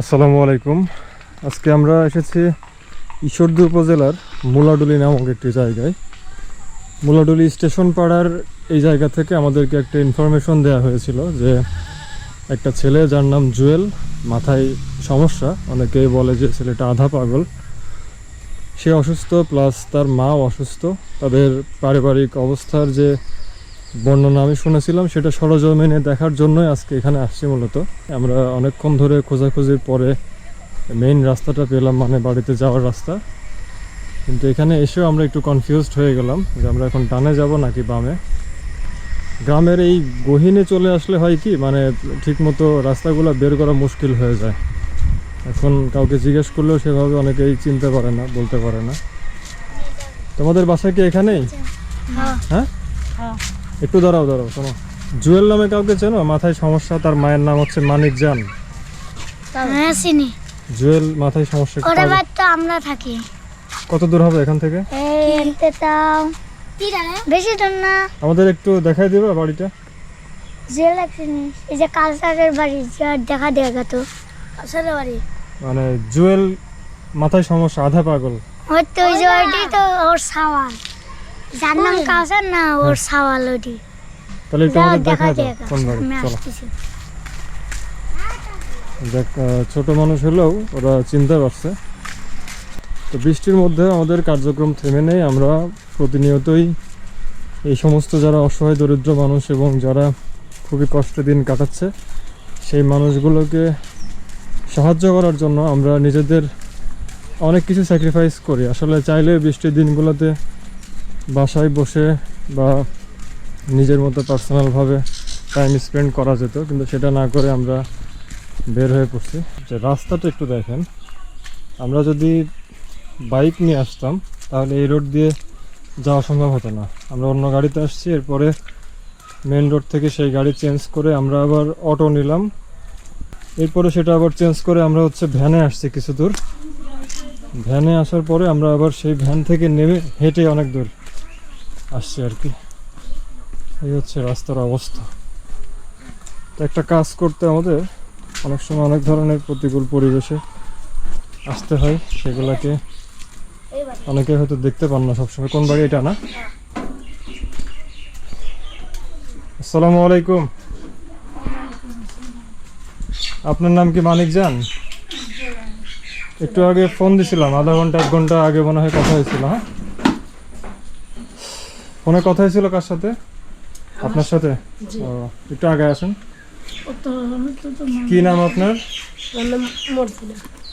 আসসালামু আলাইকুম। আজকে আমরা এসেছি ঈশ্বরদী উপজেলার মুলাডুলি নামক একটি জায়গায়। মুলাডুলি স্টেশন পাড়ার এই জায়গা থেকে আমাদেরকে একটা ইনফরমেশন দেওয়া হয়েছিল যে একটা ছেলে যার নাম জুয়েল, মাথায় সমস্যা, অনেকেই বলে যে ছেলেটা আধা পাগল। সে অসুস্থ প্লাস তার মাও অসুস্থ। তাদের পারিবারিক অবস্থার যে বর্ণনা আমি শুনেছিলাম সেটা সরজমিনে দেখার জন্যই আজকে এখানে আসছি মূলত। আমরা অনেকক্ষণ ধরে খোঁজাখুঁজির পরে মেইন রাস্তাটা পেলাম মানে বাড়িতে যাওয়ার রাস্তা। কিন্তু এখানে এসেও আমরা একটু কনফিউজড হয়ে গেলাম যে আমরা এখন ডানে যাব নাকি বামে। গ্রামের এই গহীনে চলে আসলে হয় কি মানে ঠিকমতো রাস্তাগুলো বের করা মুশকিল হয়ে যায়। এখন কাউকে জিজ্ঞেস করলেও সেভাবে অনেকেই চিনতে পারে না বলতে পারে না। তোমাদের বাসা কি এখানেই? হ্যাঁ। একটু দাঁড়াও দাঁড়াও শোনো। জুয়েল নামে কাউকে চেনো? মাথায় সমস্যা তার মায়ের নাম হচ্ছে মানিক জান। হ্যাঁ চিনি জুয়েল মাথায় সমস্যা ওরা তো আমরা থাকি। কত দূর হবে এখান থেকে? এতে তাও বেশি দূর না। আমাদের একটু দেখাই দিবে বাড়িটা? যে লাগছে এই যে কালচারের বাড়ি যার দেখা দেখা তো কালচারের বাড়ি? মানে জুয়েল মাথায় সমস্যা আধা পাগল। ওই তো ওই যে তো ওর সাওয়াল। যার নাম না ওর সাওয়াল ওটি তাহলে আমাদের দেখা কোন বাড়ি চলো। দেখ ছোট মানুষ হলেও ওরা চিনতে পারছে। তো বৃষ্টির মধ্যে আমাদের কার্যক্রম থেমে নেই আমরা প্রতিনিয়তই এই সমস্ত যারা অসহায় দরিদ্র মানুষ এবং যারা খুবই কষ্টে দিন কাটাচ্ছে সেই মানুষগুলোকে সাহায্য করার জন্য আমরা নিজেদের অনেক কিছু স্যাক্রিফাইস করি। আসলে চাইলে বৃষ্টির দিনগুলোতে বাসায় বসে বা নিজের মতো পার্সোনালভাবে টাইম স্পেন্ড করা যেত, কিন্তু সেটা না করে আমরা বের হয়ে পড়ছি। যে রাস্তাটা একটু দেখেন, আমরা যদি বাইক নিয়ে আসতাম, তাহলে এই রোড দিয়ে যাওয়া সম্ভব হতো না। আমরা অন্য গাড়িতে আসছি, এরপরে মেন রোড থেকে সেই গাড়ি চেঞ্জ করে আমরা আবার অটো নিলাম। এরপরে সেটা আবার চেঞ্জ করে আমরা হচ্ছে ভ্যানে আসছি কিছু দূর। ভ্যানে আসার পরে আমরা আবার সেই ভ্যান থেকে নেমে হেঁটে অনেক দূর। আসছি আর কি। এই হচ্ছে রাস্তার অবস্থা। তো একটা কাজ করতে আমাদের অনেক সময় অনেক ধরনের প্রতিকূল পরিবেশে আসতে হয়, সেগুলোকে অনেকে হয়তো দেখতে পান না সবসময়। কোন বাড়ি এটা না? আসসালামু আলাইকুম। আপনার নাম কি মানিক জান? একটু আগে ফোন দিছিলাম, আধা ঘণ্টা, এক ঘণ্টা আগে মনে হয় কথা হয়েছিল হ্যাঁ? ফোনে কথা হয়েছিল কার সাথে? আপনার সাথে? ও একটু আগে আসেন। কি নাম আপনার?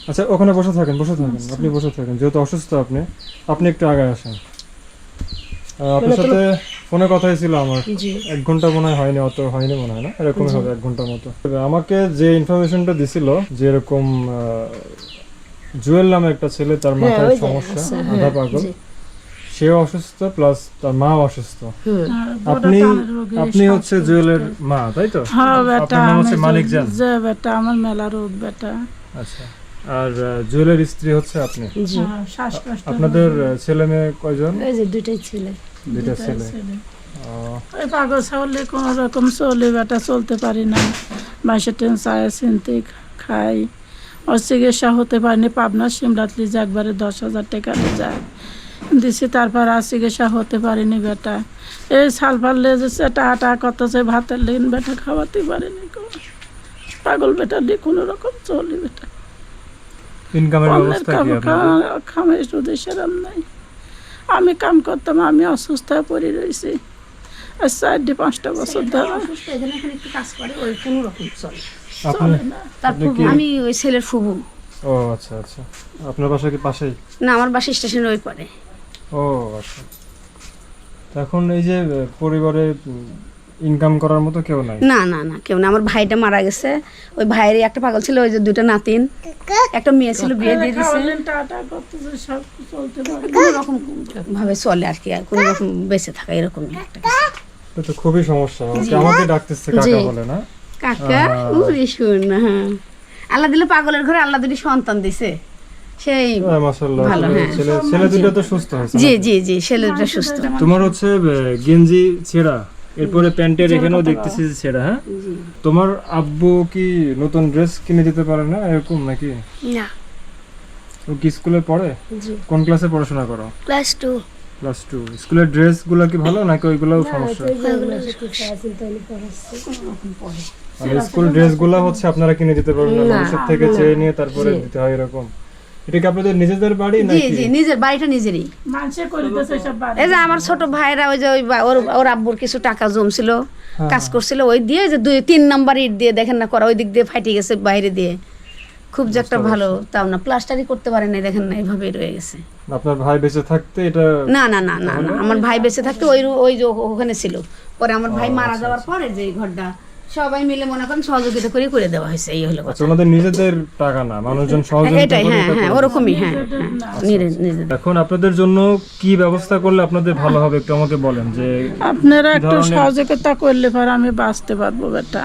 আচ্ছা ওখানে বসে থাকেন বসে থাকেন আপনি বসে থাকেন যেহেতু অসুস্থ আপনি। আপনি একটু আগে আসেন। আপনার সাথে ফোনে কথা হয়েছিল আমার। এক ঘণ্টা মনে হয় হয়নি অত হয়নি মনে হয় না? এরকমই হবে এক ঘণ্টার মতো। আমাকে যে ইনফরমেশনটা দিছিল যে এরকম জুয়েল নামে একটা ছেলে তার মাথায় সমস্যা আধা পাগল। সেও অসুস্থ প্লাস তার মা অসুস্থ। আপনি আপনি হচ্ছে জুয়েলের মা তাই তো? হ্যাঁ বেটা আপনার মানিক জান। যে বেটা আমার মেলা রোগ বেটা। আচ্ছা আর জুয়েলের স্ত্রী হচ্ছে আপনি? জি। হ্যাঁ, আপনাদের ছেলে মেয়ে কয়জন? এই যে দুইটাই ছেলে। দুইটা ছেলে। ওই পাগল ছাগলে কোন রকম চলে বেটা চলতে পারি না। মাসে টেন চায় চিনতে খাই ওর চিকিৎসা হতে পারিনি পাবনা সিমরাতলি যে একবারে দশ হাজার টাকা নিয়ে যায়। দিছি তারপর আর চিকিৎসা হতে পারিনি বেটা। এই সাল ফাললে যে সেটা আটা করতেছে ভাতের লেন বেটা খাওয়াতে পারিনি পাগল বেটা দিয়ে কোনো রকম চলি বেটা। ইনকামের অন্যের ব্যবস্থা কি আপনাদের? খামে শুধু সেরাম নাই। আমি কাম করতাম আমি অসুস্থ হয়ে পড়ে রয়েছি। আর চারটি পাঁচটা বছর ধরে আমি ওই ছেলের ফুবু। ও আচ্ছা আচ্ছা। আপনার বাসা কি পাশেই? না আমার বাসা স্টেশনের ওই পরে। ও আচ্ছা। এখন এই যে পরিবারে ইনকাম করার মতো কেউ নাই? না না না কেউ না আমার ভাইটা মারা গেছে। ওই ভাইয়েরই একটা পাগল ছিল ওই যে দুটো নাতিন। একটা মেয়ে ছিল বিয়ে দিয়ে দিছে। কোনো রকম ভাবে চলে আর কি আর কোনো রকম বেঁচে থাকা এরকম একটা। তো খুবই সমস্যা। ওকে আমাকে ডাকতেছে কাকা বলে না? কাকা। উরি শুন না হ্যাঁ। আল্লাহ দিলে পাগলের ঘরে আল্লাহ দুটি সন্তান দিছে। সেই হ্যাঁ, মাশাআল্লাহ। ভালো, ছেলে- হ্যাঁ। ছেলে ছেলে দুটো তো সুস্থ হয়েছে জি? জি জি ছেলেটা সুস্থ। তোমার হচ্ছে গেঞ্জি ছেঁড়া। এরপরে প্যান্টের এখানেও দেখতেছি যে সেটা হ্যাঁ? তোমার আব্বু কি নতুন ড্রেস কিনে দিতে পারে না এরকম নাকি? না। ও কি স্কুলে পড়ে? কোন ক্লাসে পড়াশোনা করো? Class two. Class two. স্কুলের ড্রেসগুলো কি ভালো নাকি ওইগুলোও সমস্যা? মানে স্কুল ড্রেসগুলো হচ্ছে আপনারা কিনে দিতে পারবেন না। মানুষের থেকে চেয়ে নিয়ে তারপরে দিতে হয় এরকম। এটা কি আপনাদের নিজেদের বাড়ি নাকি? জি নিজের বাড়িটা নিজেরই। মানুষে করিতেছে সব বাড়ি। এই যে আমার ছোট ভাইরা ওই যে ওই ওর ওর আব্বুর কিছু টাকা জমছিল কাজ করছিল ওই দিয়ে যে দুই তিন নাম্বার ইট দিয়ে দেখেন না করা ওই দিক দিয়ে ফাইটে গেছে বাইরে দিয়ে। খুব যে একটা ভালো তাও না প্লাস্টারই করতে পারে না দেখেন না এইভাবেই রয়ে গেছে। আপনার ভাই বেঁচে থাকতে এটা না না না না না আমার ভাই বেঁচে থাকতে ওই ওই যে ওখানে ছিল। পরে আমার ভাই মারা যাওয়ার পরে যে ঘরটা সবাই মিলে মনে করেন সহযোগিতা করে করে দেওয়া হয়েছে এই হলো কথা। আচ্ছা ওনাদের নিজেদের টাকা না মানুষজন সহযোগিতা এটাই হ্যাঁ হ্যাঁ ওরকমই হ্যাঁ হ্যাঁ নিজের নিজের। এখন আপনাদের জন্য কি ব্যবস্থা করলে আপনাদের ভালো হবে? একটু আমাকে বলেন যে আপনারা একটু সহযোগিতা করলে পর আমি বাঁচতে পারব বেটা।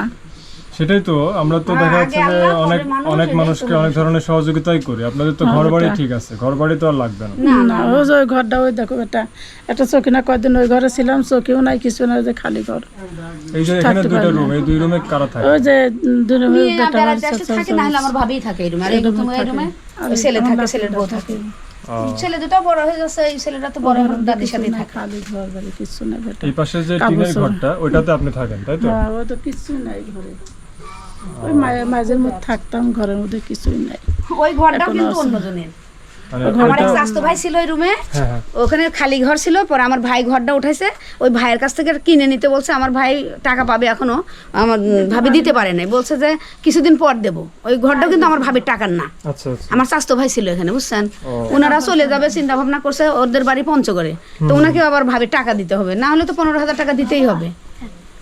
সেটাই তো আমরা তো দেখা যাচ্ছে হ্যাঁ, যে অনেক অনেক মানুষকে অনেক ধরনের সহযোগিতাই করি। আপনাদের তো ঘর বাড়ি ঠিক আছে ঘর বাড়ি তো আর লাগবে না। না ওই যে ঘরটা ওই দেখো বেটা একটা চৌকি না কয়দিন ওই ঘরে ছিলাম চৌকিও নাই কিছু ওই যে খালি ঘর। এই যে এখানে দুটো রুম এই দুই রুমে কারা থাকে? ওই যে দুই মেয়ে বেটা বেড়াতে থাকে না হলে আমার ভাবেই থাকে এই রুমে আর এই রুমে এই রুমে ছেলে থাকে ছেলের বউ থাকে। ছেলে দুটো বড় হয়ে যাচ্ছে এই ছেলেটা তো বড় দাদির সাথে থাকে। খালি ঘর বাড়ি কিছু নাই বেটা এই পাশে যে টিনের ঘরটা ওইটাতে আপনি থাকেন তাই তো? হ্যাঁ, ও তো কিছু নাই ঘরে। ওই মাঝের মধ্যে থাকতাম ঘরের মধ্যে কিছুই নাই। ওই ঘরটাও কিন্তু অন্যজনের। মানে আমার এক স্বাস্থ্য ভাই ছিল ওই রুমে হ্যাঁ হ্যাঁ। ওখানে খালি ঘর ছিল পরে আমার ভাই ঘরটা উঠাইছে। ওই ভাইয়ের কাছ থেকে কিনে নিতে বলছে আমার ভাই টাকা পাবে এখনও আমার ভাবি দিতে পারে নাই। বলছে যে কিছুদিন পর দেবো। ওই ঘরটাও কিন্তু আমার ভাবির টাকার না। আচ্ছা আচ্ছা। আমার স্বাস্থ্য ভাই ছিল এখানে বুঝছেন? ওনারা চলে যাবে চিন্তা ভাবনা করছে ওদের বাড়ি পঞ্চগড়ে। তো ওনাকে আবার ভাবে টাকা দিতে হবে। না হলে তো পনেরো হাজার টাকা দিতেই হবে।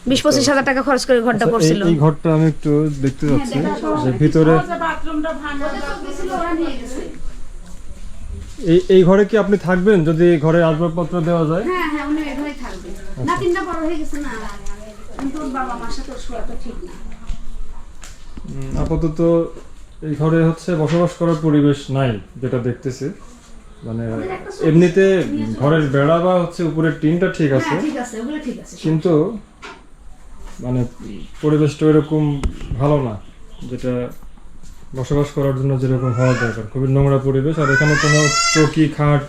বিশ পঁচিশ হাজার টাকা খরচ করে ঘরটা আচ্ছা, এই- করছিল এই ঘরটা আমি একটু দেখতে যাচ্ছি। যে ভিতরে এই এই ঘরে কি আপনি থাকবেন যদি এই ঘরে আসবাবপত্র দেওয়া যায়? হ্যাঁ হ্যাঁ উনি এখানেই থাকবে। না তিনটা বড় হয়ে গেছে না। কিন্তু ওর বাবা মার সাথে শোয়া তো ঠিক না। আপাতত এই ঘরে হচ্ছে বসবাস করার পরিবেশ নাই যেটা দেখতেছি। মানে এমনিতে ঘরের বেড়া বা হচ্ছে উপরের টিনটা ঠিক আছে। হ্যাঁ ঠিক আছে ওগুলো ঠিক আছে। কিন্তু মানে পরিবেশটা এরকম ভালো না যেটা বসবাস করার জন্য যেরকম হওয়া দরকার। খুবই নোংরা পরিবেশ আর এখানে কোনো চৌকি খাট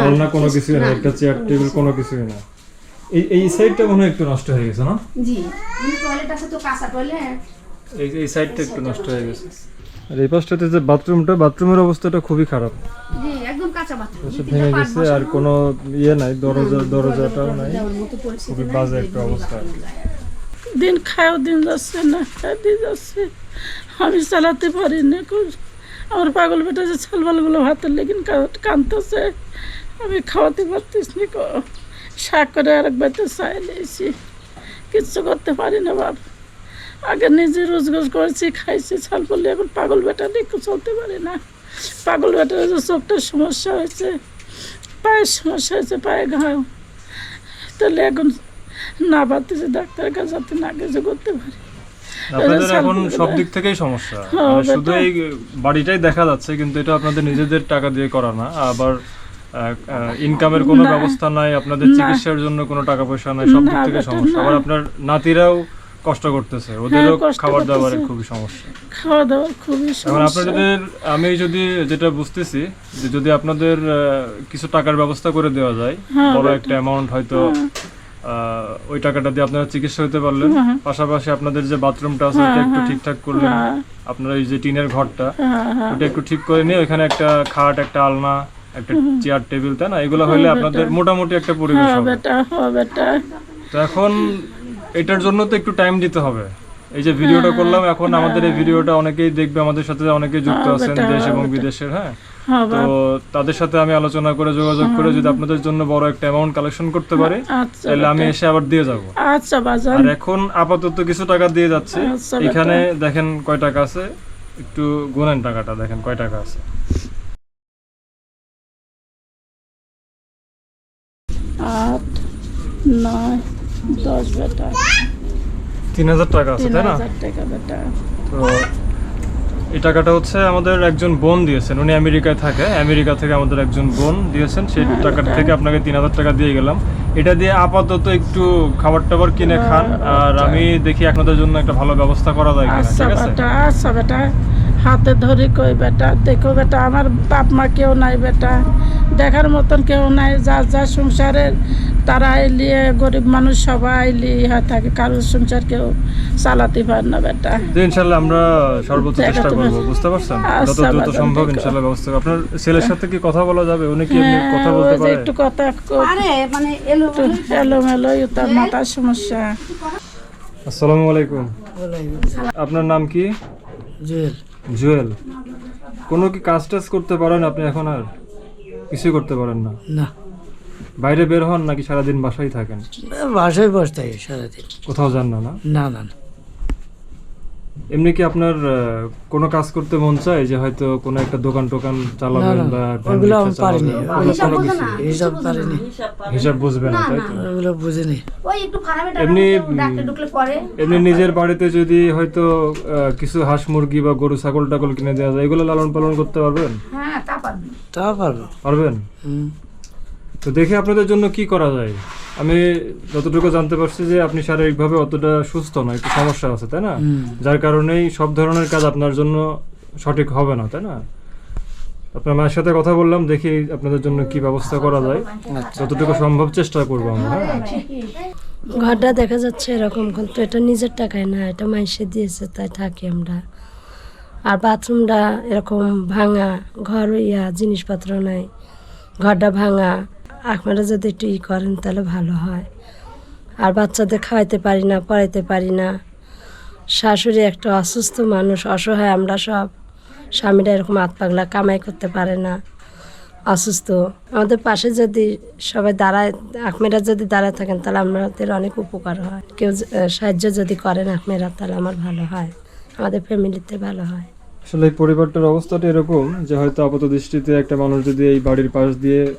আলনা কোনো কিছু- কিছুই না। একটা চেয়ার টেবিল কোনো কিছুই না। এই এই সাইডটা মনে হয় একটু নষ্ট হয়ে গেছে না? জি টয়লেট আছে তো কাঁচা টয়লেট এই এই সাইডটা একটু নষ্ট হয়ে গেছে। আর এই পাশটাতে যে বাথরুমটা বাথরুমের অবস্থাটা খুবই খারাপ। জি একদম কাঁচা বাথরুম ভেঙে গেছে আর কোনো ইয়ে নাই দরজা দরজাটাও নাই। খুবই বাজে একটা অবস্থা। দিন খায়ও দিন যাচ্ছে না খায় দিন যাচ্ছে। আমি চালাতে পারি না আমার পাগল বেটা যে ছালবালগুলো হাতের লেগিন কাঁদতেছে আমি খাওয়াতে পারতিস না শাক করে আরেক বেতে চাই নিয়েছি কিচ্ছু করতে পারি না বাপ। আগে নিজে রোজগার করেছি, খাইছি, ছাল পড়লে এখন পাগল বেটা নিয়ে চলতে পারি না। পাগল বেটার যে চোখটার সমস্যা হয়েছে, পায়ের সমস্যা হয়েছে, পায়ে ঘাও। তাহলে এখন না পারতেছি ডাক্তারের কাছে যাতে না কিছু করতে পারি। আপনাদের এখন সব দিক থেকেই সমস্যা। হ্যাঁ, মানে শুধু এই বাড়িটাই দেখা যাচ্ছে কিন্তু এটা আপনাদের নিজেদের টাকা দিয়ে করা না। আবার ইনকামের কোনো ব্যবস্থা নাই আপনাদের চিকিৎসার জন্য কোনো টাকা পয়সা নাই সব দিক থেকে সমস্যা। আবার আপনার নাতিরাও কষ্ট করতেছে ওদেরও খাবার দাবারের খুবই সমস্যা। খাওয়া দাওয়ার খুবই সমস্যা। আপনাদের আমি যদি যেটা বুঝতেছি যে যদি আপনাদের কিছু টাকার ব্যবস্থা করে দেওয়া যায় হ্যাঁ, বড় একটা অ্যামাউন্ট হয়তো ওই টাকাটা দিয়ে আপনারা চিকিৎসা হতে পারলেন। পাশাপাশি আপনাদের যে বাথরুমটা আছে ওটা একটু ঠিকঠাক করলেন। হ্যাঁ, আপনার এই যে টিনের ঘরটা হ্যাঁ, হ্যাঁ। ওটা একটু ঠিক করে নিয়ে ওখানে একটা খাট একটা আলনা একটা চেয়ার টেবিল তাই না? এগুলো হলে আপনাদের মোটামুটি একটা পরিবেশ হ্যাঁ হবে। হ্যাঁ তো এখন এটার জন্য তো একটু টাইম দিতে হবে। এই যে ভিডিওটা করলাম এখন আমাদের এই ভিডিওটা অনেকেই দেখবে আমাদের সাথে অনেকেই যুক্ত হ্যাঁ, আছেন দেশ এবং বিদেশের হ্যাঁ হ্যাঁ? তো তাদের সাথে আমি আলোচনা করে যোগাযোগ করে যদি আপনাদের জন্য বড় একটা অ্যামাউন্ট কালেকশন করতে পারি আচ্ছা তাহলে আমি এসে আবার দিয়ে যাব। আচ্ছা বাজান। আর এখন আপাতত কিছু টাকা দিয়ে যাচ্ছে। আচ্ছা, এখানে দেখেন কয় টাকা আছে। একটু গুনেন টাকাটা দেখেন কয় টাকা আছে। আট নয় দশ বেটা। তিন হাজার টাকা আছে তাই না? টাকা বেটা। তো এই টাকাটা হচ্ছে আমাদের একজন বোন দিয়েছেন। উনি আমেরিকায় থাকে। আমেরিকা থেকে আমাদের একজন বোন দিয়েছেন। সেই টাকাটা থেকে আপনাকে তিন হাজার টাকা দিয়ে গেলাম। এটা দিয়ে আপাতত একটু খাবার টাবার কিনে খান। আর আমি দেখি আপনাদের জন্য একটা ভালো ব্যবস্থা করা যায় আচ্ছা ঠিক আছে? আচ্ছা বেটা। হাতে ধরে কই বেটা দেখো বেটা আমার বাপ মা কেউ নাই বেটা। দেখার মতন কেউ নাই। যা যা সংসারের তারা এলিয়ে গরিব মানুষ সবাই এলি থাকে। কারোর সংসার কেউ চালাতে পারে না বেটা। তো ইনশাল্লাহ আমরা সর্বোচ্চ চেষ্টা করব বুঝতে পারছেন? যত আচ্ছা, দ্রুত সম্ভব দেখো। ইনশাল্লাহ ব্যবস্থা আপনার ছেলের সাথে কি কথা বলা যাবে? উনি কি এমনি হ্যাঁ, কথা বলতে যে পারে? একটু কথা আরে মানে এলো এলোমেলো তার মাথার সমস্যা। আসসালামু আলাইকুম। আপনার নাম কি? জুয়েল। জুয়েল কোনো কি কাজ টাজ করতে পারেন আপনি এখন আর? কিছুই করতে পারেন না। না। বাইরে বের হন নাকি সারাদিন বাসায় থাকেন? বাসায় বসতে সারাদিন। কোথাও যান না? না না না। এমনি কি আপনার কোনো কাজ করতে মন চায় যে হয়তো কোনো একটা দোকান টোকান চালাবেন বা ওগুলো আমি পারিনি। এইসব পারিনি। হিসাব বুঝবেন না তাই তো? ওগুলো বুঝিনি। ওই একটু ফার্মে এমনি, ঢুকলে পরে। এমনি নিজের বাড়িতে যদি হয়তো কিছু হাঁস মুরগি বা গরু ছাগল টাগল কিনে দেওয়া যায় এগুলো লালন পালন করতে পারবেন? হ্যাঁ তা পারবি। তা পারব। পারবেন? হুম। তো দেখে আপনাদের জন্য কি করা যায়। আমি যতটুকু জানতে পারছি যে আপনি শারীরিকভাবে অতটা সুস্থ না একটু সমস্যা আছে তাই না? যার কারণেই সব ধরনের কাজ আপনার জন্য সঠিক হবে না তাই না? আপনার মায়ের সাথে কথা বললাম দেখি আপনাদের জন্য কি ব্যবস্থা করা যায়। যতটুকু সম্ভব চেষ্টা করব আমরা হ্যাঁ? ঘরটা দেখা যাচ্ছে এরকম কিন্তু এটা নিজের টাকায় না এটা মাইসে দিয়েছে তাই থাকি আমরা। আর বাথরুমটা এরকম ভাঙা ঘর ইয়া জিনিসপত্র নাই। ঘরটা ভাঙা আপনারা যদি একটু ই করেন, তাহলে ভালো হয়। আর বাচ্চাদের খাওয়াইতে পারি না, পড়াইতে পারি না। শাশুড়ি একটা অসুস্থ মানুষ, অসহায়, আমরা সব স্বামীরা এরকম হাত পাগলা কামাই করতে পারে না। অসুস্থ। আমাদের পাশে যদি সবাই দাঁড়ায়, আখমেরা যদি দাঁড়ায় থাকেন, তাহলে আমাদের অনেক উপকার হয়। কেউ সাহায্য যদি করেন আখমেরা, তাহলে আমার ভালো হয়। আমাদের ফ্যামিলিতে ভালো হয়। আসলে এই পরিবারটার অবস্থাটা এরকম যে হয়তো আপাত দৃষ্টিতে একটা মানুষ যদি এই বাড়ির পাশ দিয়ে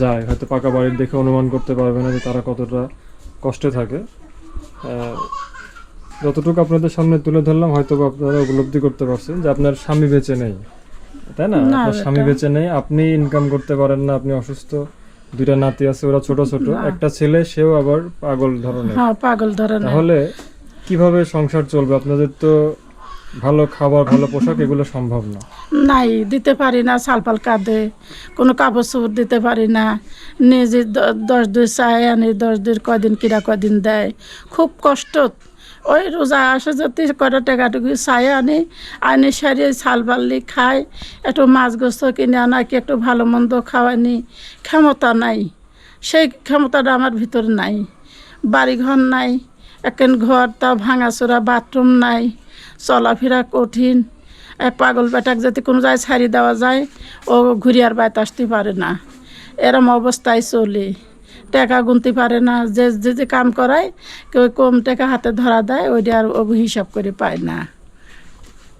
যায়। হয়তো পাকা বাড়ির দেখে অনুমান করতে পারবে না যে তারা কতটা কষ্টে থাকে। যতটুকু আপনাদের সামনে তুলে ধরলাম হয়তো আপনারা উপলব্ধি করতে পারছেন যে আপনার স্বামী বেঁচে নেই। তাই না? আপনার স্বামী বেঁচে নেই আপনি ইনকাম করতে পারেন না আপনি অসুস্থ। দুইটা নাতি আছে ওরা ছোট ছোট। একটা ছেলে সেও আবার পাগল ধরনের। হ্যাঁ পাগল ধরনের। তাহলে কীভাবে সংসার চলবে? আপনাদের তো ভালো খাবার, ভালো পোশাক, এগুলো সম্ভব না। নাই, দিতে পারি না সালপাল কাঁদে, কোনো কাপড় চোপড় দিতে পারি না। নিজে দশ দুই চাই, আনি, দশ দুই কদিন কিরা কদিন দেয়। খুব কষ্ট। ওই রোজা আসে যদি কটা টাকাটুকু চাই, আনি আনি সারিয়ে চাল বাল্লি খাই, একটু মাছ গোস্ত কিনে আনা, কি একটু ভালো মন্দ খাওয়ানি, ক্ষমতা নাই। সেই ক্ষমতাটা আমার ভিতরে নাই। বাড়িঘর নাই এখন ঘর তা ভাঙাচোরা, বাথরুম নাই। চলাফেরা কঠিন। পাগল বেটাক যদি কোনো জায়গায় ছাড়ি দেওয়া যায়, ও ঘুরিয়ার বাইতে আসতে পারে না। এরম অবস্থায় চলে। টাকা গুনতে পারে না। যে যে যে কাম করায়, কেউ কম টাকা হাতে ধরা দেয়, ওইটা আর ও হিসাব করে পায় না।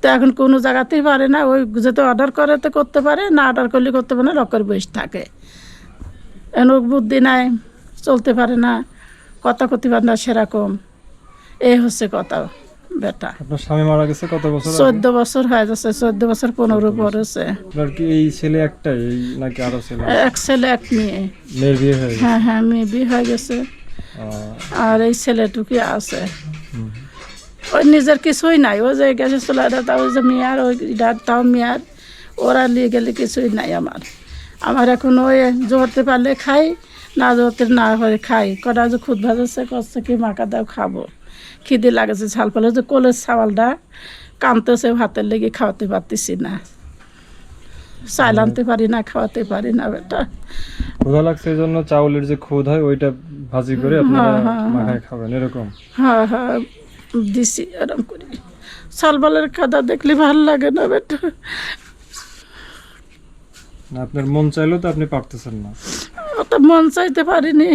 তো এখন কোনো জায়গাতেই পারে না। ওই যদি অর্ডার করে তো করতে পারে, না অর্ডার করলে করতে পারে না রকের বসে থাকে। এখন বুদ্ধি নাই, চলতে পারে না। কথা করতে পারে না সেরকম। এই হচ্ছে কথা। বেটা। আপনার স্বামী মারা গেছে কত বছর? চোদ্দ বছর হয়ে যাচ্ছে চোদ্দ বছর পনেরো পড়েছে। আপনার কি এই ছেলে একটাই নাকি আরও ছেলে? এক ছেলে এক মেয়ে। মেয়ের বিয়ে হয়ে হ্যাঁ হ্যাঁ মেয়ে বিয়ে হয়ে গেছে। আর এই ছেলেটুকি আছে। ওই নিজের কিছুই নাই। ও যে গেছে চলাটা তাও যে মেয়ার ওই তাও মেয়ার ওরা নিয়ে গেলে কিছুই নাই আমার। আমার এখন ওই জোরতে পারলে খাই না জোরতে না হয়ে খাই। কটা যে খুদ ভাজাচ্ছে করছে কি মাকা দাও খাব। খিদে লাগেছে ছাল পালে যে কোলের চাওয়ালটা কানতেছে ভাতের লেগে খাওয়াতে পারতেছি না। চাল আনতে পারি না খাওয়াতে পারি না বেটা। ক্ষুধা লাগছে এই জন্য চাউলের যে খুদ হয় ওইটা ভাজি করে আপনারা হ্যাঁ, হ্যাঁ, মাখায় খাবেন এরকম? হ্যাঁ হ্যাঁ দিছি এরম করি। সালবালের কাদা দেখলে ভালো লাগে না বেটা। আপনার মন চাইলেও তো আপনি পারতেছেন না। ওটা মন চাইতে পারিনি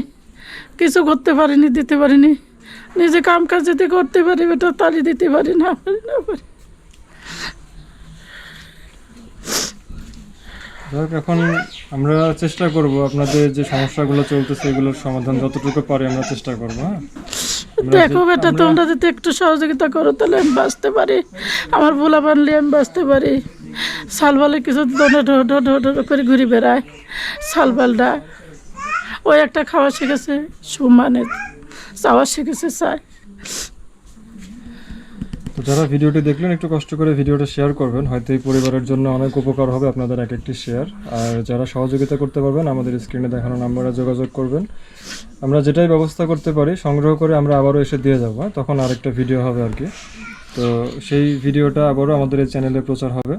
কিছু করতে পারিনি দিতে পারিনি। নিজে কাম কাজ যদি করতে পারি বেটা তালি দিতে পারি না পারি না পারি। এখন আমরা চেষ্টা করব আপনাদের যে সমস্যাগুলো চলতেছে এগুলোর সমাধান যতটুকু পারি আমরা চেষ্টা করব হ্যাঁ? দেখো বেটা তোমরা যদি একটু সহযোগিতা করো তাহলে আমি বাঁচতে পারি। আমার ভোলা বানলে আমি বাঁচতে পারি। সালবালে কিছু করে ঘুরে বেড়ায়। সালবালটা ওই একটা খাওয়া শিখেছে চাওয়া শিখেছে চাই তো যারা ভিডিওটি দেখলেন, একটু কষ্ট করে ভিডিওটা শেয়ার করবেন। হয়তো এই পরিবারের জন্য অনেক উপকার হবে আপনাদের এক একটি শেয়ার আর যারা সহযোগিতা করতে পারবেন, আমাদের স্ক্রিনে দেখানো নাম্বারে যোগাযোগ করবেন। আমরা যেটাই ব্যবস্থা করতে পারি, সংগ্রহ করে আমরা আবারও এসে দিয়ে যাব? তখন আরেকটা ভিডিও হবে আর কি। তো সেই ভিডিওটা আবারও আমাদের এই চ্যানেলে প্রচার হবে।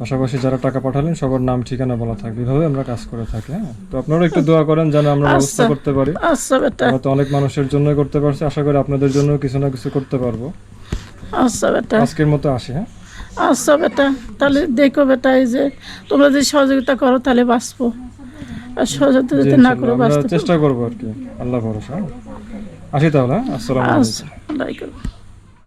পাশাপাশি যারা টাকা পাঠালেন সবার নাম ঠিকানা বলা থাকবে। এভাবে আমরা কাজ করে থাকি হ্যাঁ? তো আপনারা একটু দোয়া করেন যেন আমরা ব্যবস্থা আচ্ছা। করতে পারি। আচ্ছা আমরা তো অনেক মানুষের জন্যই করতে পারছি আশা করি আপনাদের জন্য কিছু না কিছু করতে পারব। আচ্ছা বেটা। আজকের মতো আসি হ্যাঁ? আচ্ছা বেটা। তাহলে দেখো বেটা এই যে তোমরা যদি সহযোগিতা করো তাহলে বাঁচবো। আর সহযোগিতা যদি না করো বাঁচতে চেষ্টা করব আর কি আল্লাহ ভরসা হ্যাঁ? আসি তাহলে হ্যাঁ? আসসালামু আলাইকুম আচ্ছা আল্লাহ করো